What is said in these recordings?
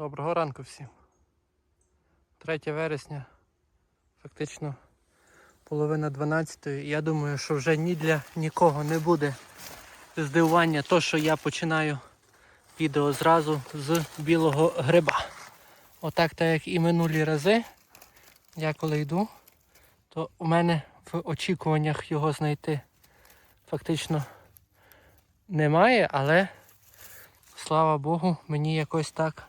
Доброго ранку всім. 3 вересня, фактично половина 12 Я думаю, що вже ні для нікого не буде здивування то, що я починаю відео зразу з білого гриба. Отак, так як і минулі рази, я коли йду, то у мене в очікуваннях його знайти фактично немає, але слава Богу, мені якось так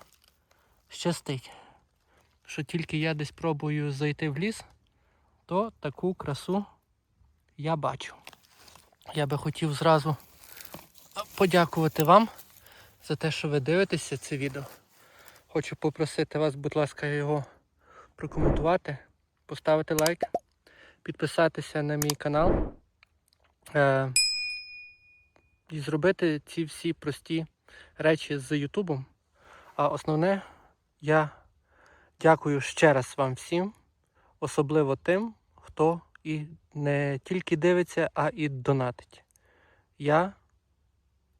щастить, що тільки я десь пробую зайти в ліс, то таку красу я бачу. Я би хотів зразу подякувати вам за те, що ви дивитеся це відео. Хочу попросити вас, будь ласка, його прокоментувати, поставити лайк, підписатися на мій канал е- і зробити ці всі прості речі з Ютубом. А основне, я дякую ще раз вам всім, особливо тим, хто і не тільки дивиться, а і донатить. Я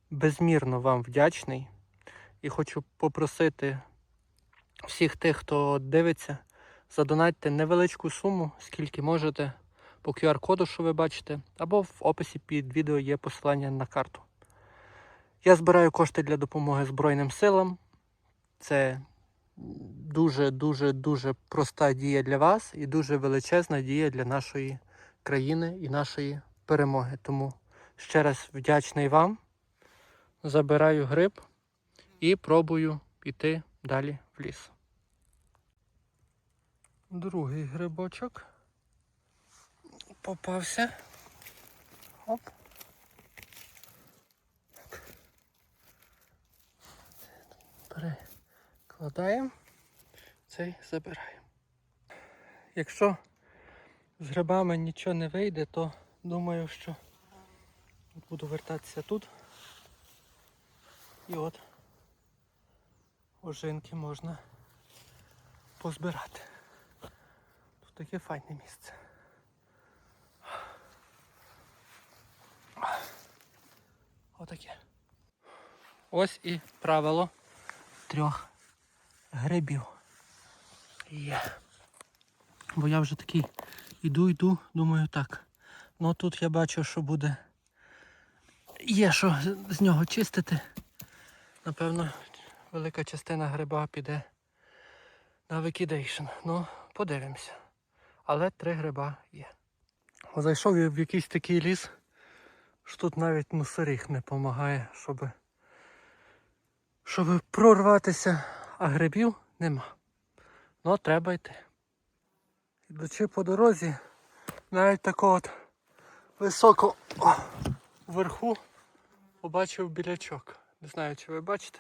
безмірно вам вдячний і хочу попросити всіх тих, хто дивиться, задонатьте невеличку суму, скільки можете, по QR-коду, що ви бачите, або в описі під відео є посилання на карту. Я збираю кошти для допомоги Збройним силам. Це дуже-дуже дуже проста дія для вас і дуже величезна дія для нашої країни і нашої перемоги. Тому ще раз вдячний вам. Забираю гриб і пробую піти далі в ліс. Другий грибочок попався. Оп. Перекладаємо, цей забираємо. Якщо з грибами нічого не вийде, то думаю, що буду вертатися тут. І от ожинки можна позбирати. Тут таке файне місце. Отаке. Ось і правило трьох грибів. Є. Бо я вже такий іду, йду, думаю так. Ну тут я бачу, що буде. Є що з- нього чистити. Напевно, велика частина гриба піде на викидейшн. Ну, подивимося. Але три гриба є. Зайшов я в якийсь такий ліс, що тут навіть мусоріг не допомагає, щоб, щоб прорватися, а грибів нема. Ну, треба йти. Ідучи по дорозі, навіть такого от високо вверху побачив білячок. Не знаю, чи ви бачите.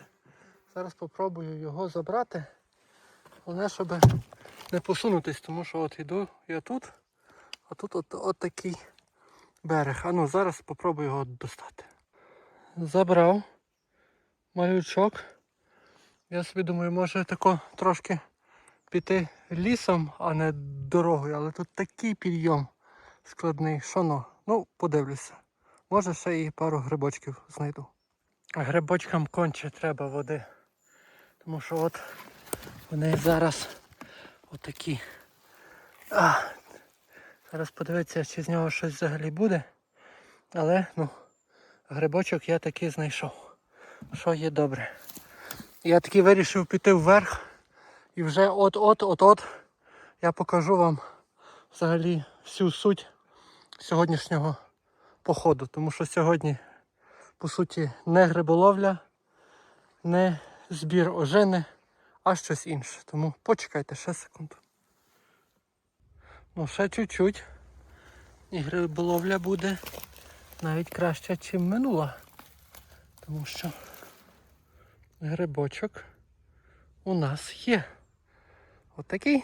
Зараз спробую його забрати. Головне, щоб не посунутись, тому що от йду я тут, а тут от, от такий берег. А ну зараз спробую його достати. Забрав малючок. Я собі думаю, може тако трошки піти лісом, а не дорогою, але тут такий підйом складний, що ну. Ну, подивлюся. Може ще і пару грибочків знайду. Грибочкам конче треба води. Тому що от вони зараз отакі. А, зараз подивитися, чи з нього щось взагалі буде. Але ну, грибочок я таки знайшов. Що є добре. Я таки вирішив піти вверх. І вже от-от-от-от я покажу вам взагалі всю суть сьогоднішнього походу. Тому що сьогодні, по суті, не гриболовля, не збір ожини, а щось інше. Тому почекайте ще секунду. Ну, ще чуть-чуть. І гриболовля буде навіть краще, ніж минула. Тому що грибочок у нас є. Отакий.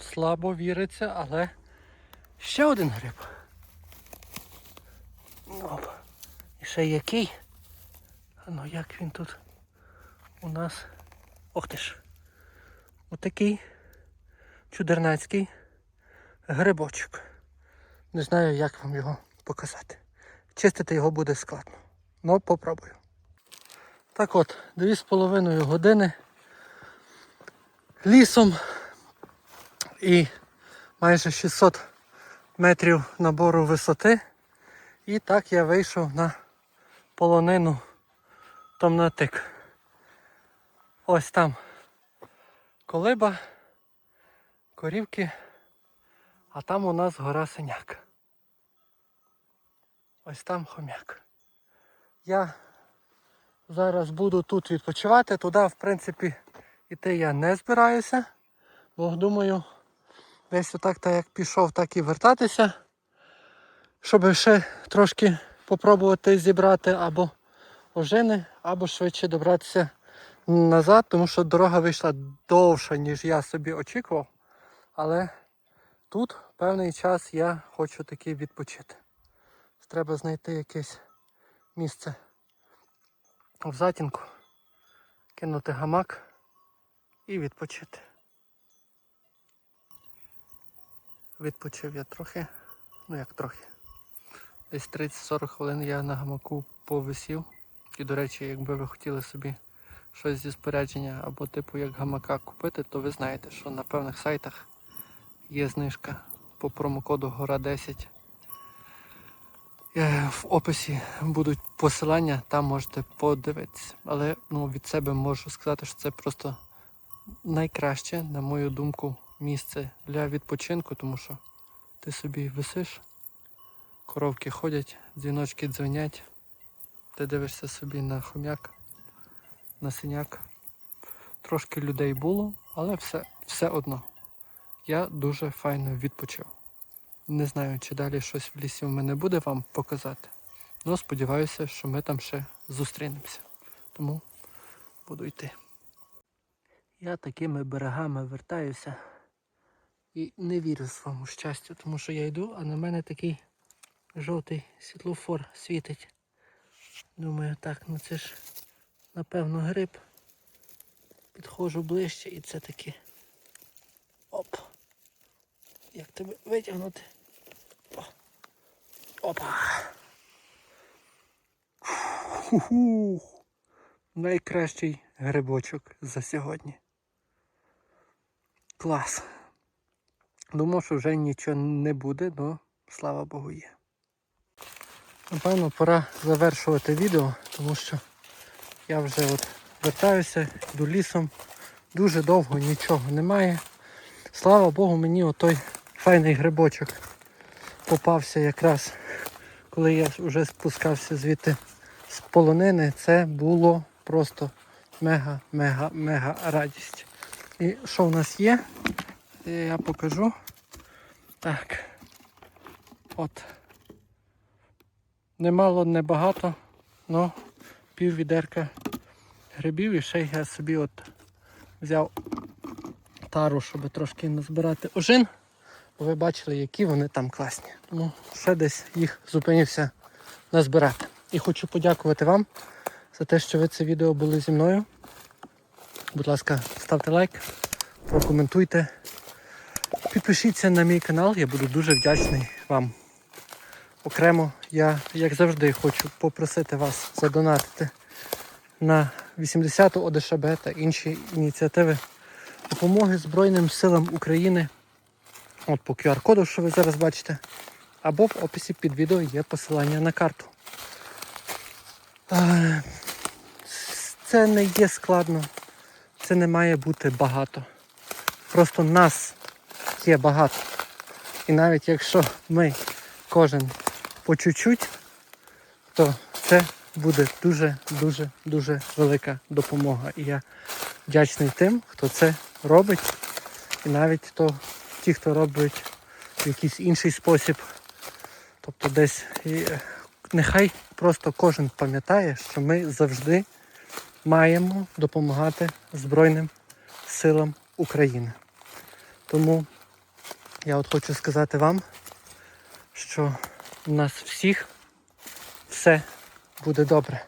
Слабо віриться, але ще один гриб. Оп. І ще який? Ну як він тут у нас. Ох ти ж. Отакий чудернацький грибочок. Не знаю, як вам його показати. Чистити його буде складно. Ну, попробую. Так от, дві з половиною години лісом і майже 600 метрів набору висоти. І так я вийшов на полонину Томнатик. Ось там колиба, корівки, а там у нас гора Синяк. Ось там хомяк. Я зараз буду тут відпочивати, туди, в принципі, іти я не збираюся, бо думаю, десь отак, так як пішов, так і вертатися, щоб ще трошки попробувати зібрати або ожини, або швидше добратися назад, тому що дорога вийшла довша, ніж я собі очікував. Але тут певний час я хочу таки відпочити. Треба знайти якесь місце в затінку, кинути гамак і відпочити. Відпочив я трохи, ну як трохи. Десь 30-40 хвилин я на гамаку повисів. І, до речі, якби ви хотіли собі щось зі спорядження або типу як гамака купити, то ви знаєте, що на певних сайтах є знижка по промокоду Гора 10. Е, В описі будуть посилання, там можете подивитися. Але ну, від себе можу сказати, що це просто найкраще, на мою думку, місце для відпочинку, тому що ти собі висиш, коровки ходять, дзвіночки дзвонять, ти дивишся собі на хом'як, на синяк. Трошки людей було, але все, все одно. Я дуже файно відпочив. Не знаю, чи далі щось в лісі в мене буде вам показати. Ну, сподіваюся, що ми там ще зустрінемося. Тому буду йти. Я такими берегами вертаюся і не вірю своєму щастю, тому що я йду, а на мене такий жовтий світлофор світить. Думаю, так, ну це ж напевно гриб. Підходжу ближче і це таки. Оп. Як тебе витягнути? О. Опа. Ху-ху. Найкращий грибочок за сьогодні. Клас. Думав, що вже нічого не буде, але слава Богу є. Напевно, пора завершувати відео, тому що я вже от вертаюся, йду лісом. Дуже довго нічого немає. Слава Богу, мені отой файний грибочок попався якраз, коли я вже спускався звідти з полонини. Це було просто мега-мега-мега радість. І що в нас є? Я покажу. Так. От. Немало, небагато, але пів відерка грибів і ще я собі от взяв тару, щоб трошки назбирати ожин. Ви бачили, які вони там класні. Тому ще десь їх зупинився назбирати. І хочу подякувати вам за те, що ви це відео були зі мною. Будь ласка, ставте лайк, прокоментуйте. Підпишіться на мій канал, я буду дуже вдячний вам. Окремо я, як завжди, хочу попросити вас задонатити на 80-ту ОДШБ та інші ініціативи допомоги Збройним силам України. От по QR-коду, що ви зараз бачите. Або в описі під відео є посилання на карту. Е, Це не є складно, це не має бути багато. Просто нас є багато. І навіть якщо ми кожен по чуть-чуть, то це буде дуже-дуже дуже велика допомога. І я вдячний тим, хто це робить. І навіть то, ті, хто робить в якийсь інший спосіб. Тобто десь і, е, нехай просто кожен пам'ятає, що ми завжди маємо допомагати Збройним силам України. Тому я от хочу сказати вам, що у нас всіх все буде добре.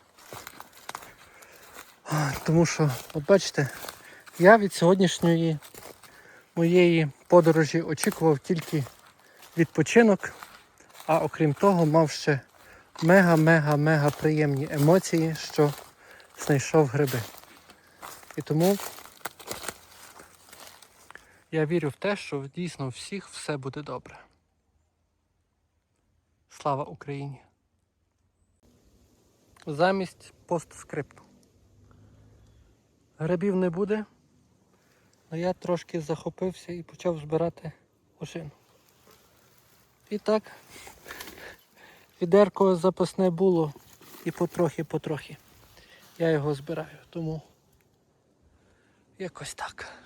Тому що, от бачите, я від сьогоднішньої моєї подорожі очікував тільки відпочинок, а окрім того, мав ще мега-мега-мега приємні емоції, що знайшов гриби. І тому Я вірю в те, що дійсно всіх все буде добре. Слава Україні! Замість постскрипту. Грибів не буде, але я трошки захопився і почав збирати ошину. І так, відерко запасне було і потрохи-потрохи я його збираю. Тому якось так.